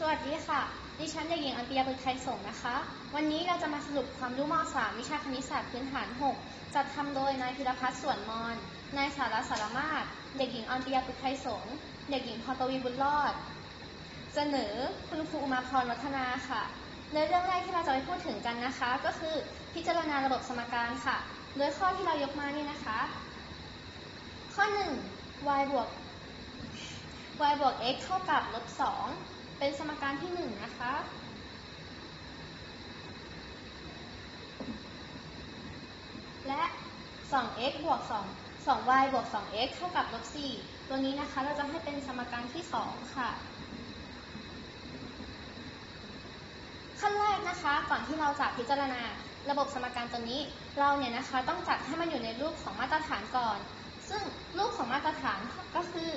สวัสดีค่ะ ดิฉันเด็กหญิงอันปิยาบุตรไทยสงนะคะ วันนี้เราจะมาสรุปความรู้ม .3 วิชาคณิตศาสตร์พื้นฐาน 6 จัดทำโดยนายพิรพัฒน์สวนมอน นายสาระสารมาศเด็กหญิงอันปิยาบุตรไทยสงเด็กหญิงพรปวีบุญรอด เสนอคุณครูอุมาพรวัฒนาค่ะ ในเรื่องแรกที่เราจะไปพูดถึงกันนะคะ ก็คือพิจารณาระบบสมการค่ะ โดยข้อที่เรายกมานี่นะคะ ข้อ 1 y บวก y บวก x เท่ากับลบ2 เป็นสมการที่1นะคะ และ 2x บวก 2 2y บวก 2x เท่ากับลบ4ตัวนี้นะคะเราจะให้เป็นสมการที่ 2 ค่ะ ขั้นแรกนะคะก่อนที่เราจะพิจารณาระบบสมการตัวนี้ เราเนี่ยนะคะต้องจัดให้มันอยู่ในรูปของมาตรฐานก่อน ซึ่งรูปของมาตรฐานก็คือ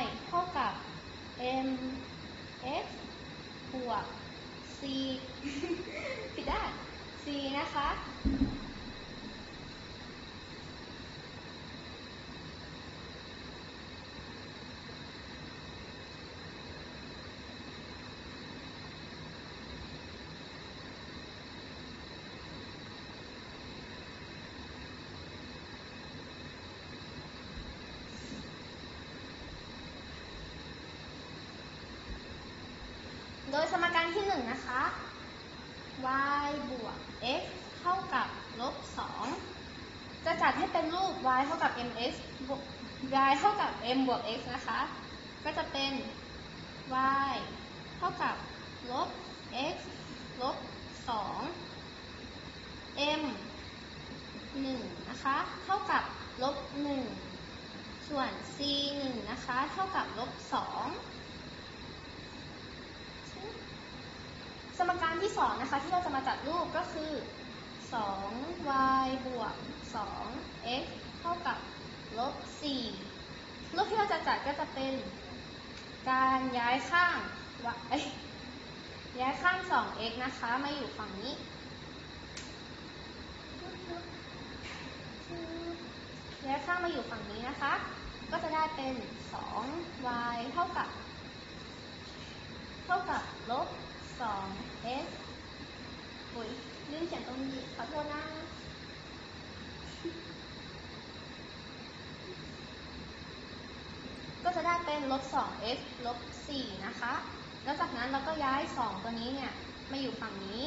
y เท่ากับ m c ผิดได้ c นะคะโดยสมการที่1นะคะ y บวก x เท่ากับลบ2จะจัดให้เป็นรูป y เท่ากับ mx บวก y เท่ากับ m บวก x นะคะ ก็จะเป็น y เท่ากับลบ x ลบ2 m 1นะคะ เท่ากับลบ1ส่วน c 1นะคะ เท่ากับลบ2สมการ ที่2นะคะที่เราจะมาจัดรูปก็คือ 2y บวก 2x เท่ากับลบ 4 รูปที่เราจะจัดก็จะเป็น การย้ายข้างย้ายข้าง 2x นะคะ มาอยู่ฝั่งนี้ ย้ายข้างมาอยู่ฝั่งนี้นะคะ ก็จะได้เป็น 2y เท่ากับ เท่ากับลบ 2 x อุ้ยลืมเขียนตรงนี้ขอโทษนะก็จะได้เป็นลบ2 x ลบ4นะคะ แล้วจากนั้นเราก็ย้าย 2 ตัวนี้เนี่ยมาอยู่ฝั่งนี้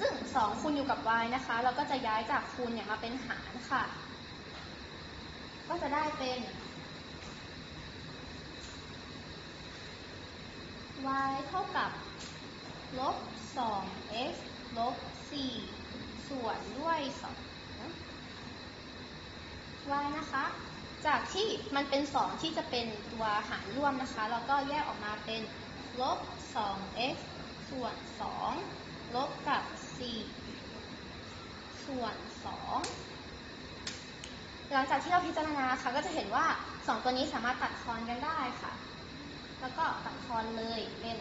ซึ่ง 2 คูณอยู่กับ y นะคะ เราก็จะย้ายจากคูณเนี่ยมาเป็นหารค่ะ ก็จะได้เป็น y เท่ากับ ลบ 2x ลบ 4 ส่วนด้วย 2 y นะคะ จากที่มันเป็น 2 ที่จะเป็นตัวหารร่วมนะคะ เราก็แยกออกมาเป็นลบ 2x ส่วน 2 ลบกับ 4 ส่วน 2 หลังจากที่เราพิจารณาค่ะ ก็จะเห็นว่า 2 ตัวนี้สามารถตัดทอนกันได้ค่ะ แล้วก็ตัดทอนเลยเป็น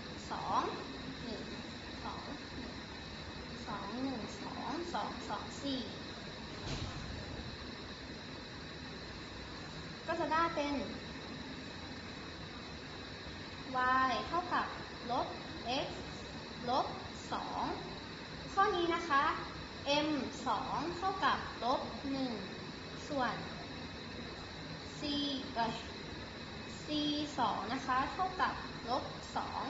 2 สองหนึ่งสอง สองสี่ก็จะได้เป็น y เท่ากับลบ x ลบสองข้อนี้นะคะ m สองเท่ากับลบหนึ่งส่วน c เอ้ย c สองนะคะ เท่ากับลบสอง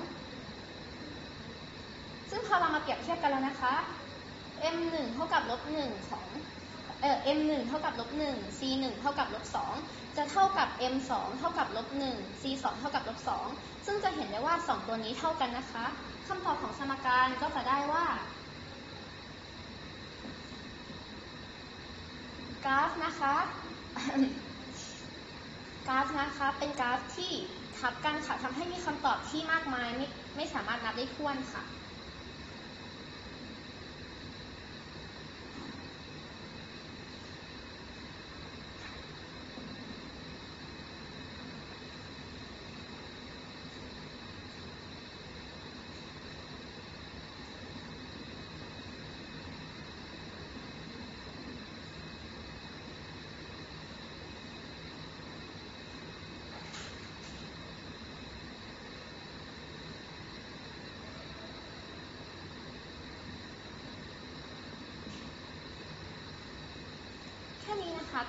ซึ่งพอเรามาเปรียบเทียบกันแล้วนะคะ m 1เท่ากับลบ1ของเอ่อ m 1เท่ากับลบ1 c 1เท่ากับลบ2จะเท่ากับ m 2เท่ากับลบ1 c 2เท่ากับลบ2ซึ่งจะเห็นได้ว่า 2 ตัวนี้เท่ากันนะคะคำตอบของสมการก็จะได้ว่ากราฟนะคะกราฟนะคะเป็นกราฟที่ทับกันค่ะทำให้มีคำตอบที่มากมายไม่ไม่สามารถนับได้ท้วนค่ะ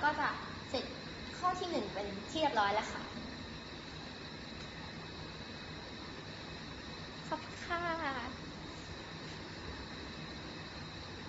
ก็จะเสร็จข้อที่หนึ่งเป็นที่เรียบร้อยแล้วค่ะขอบคุณค่ะ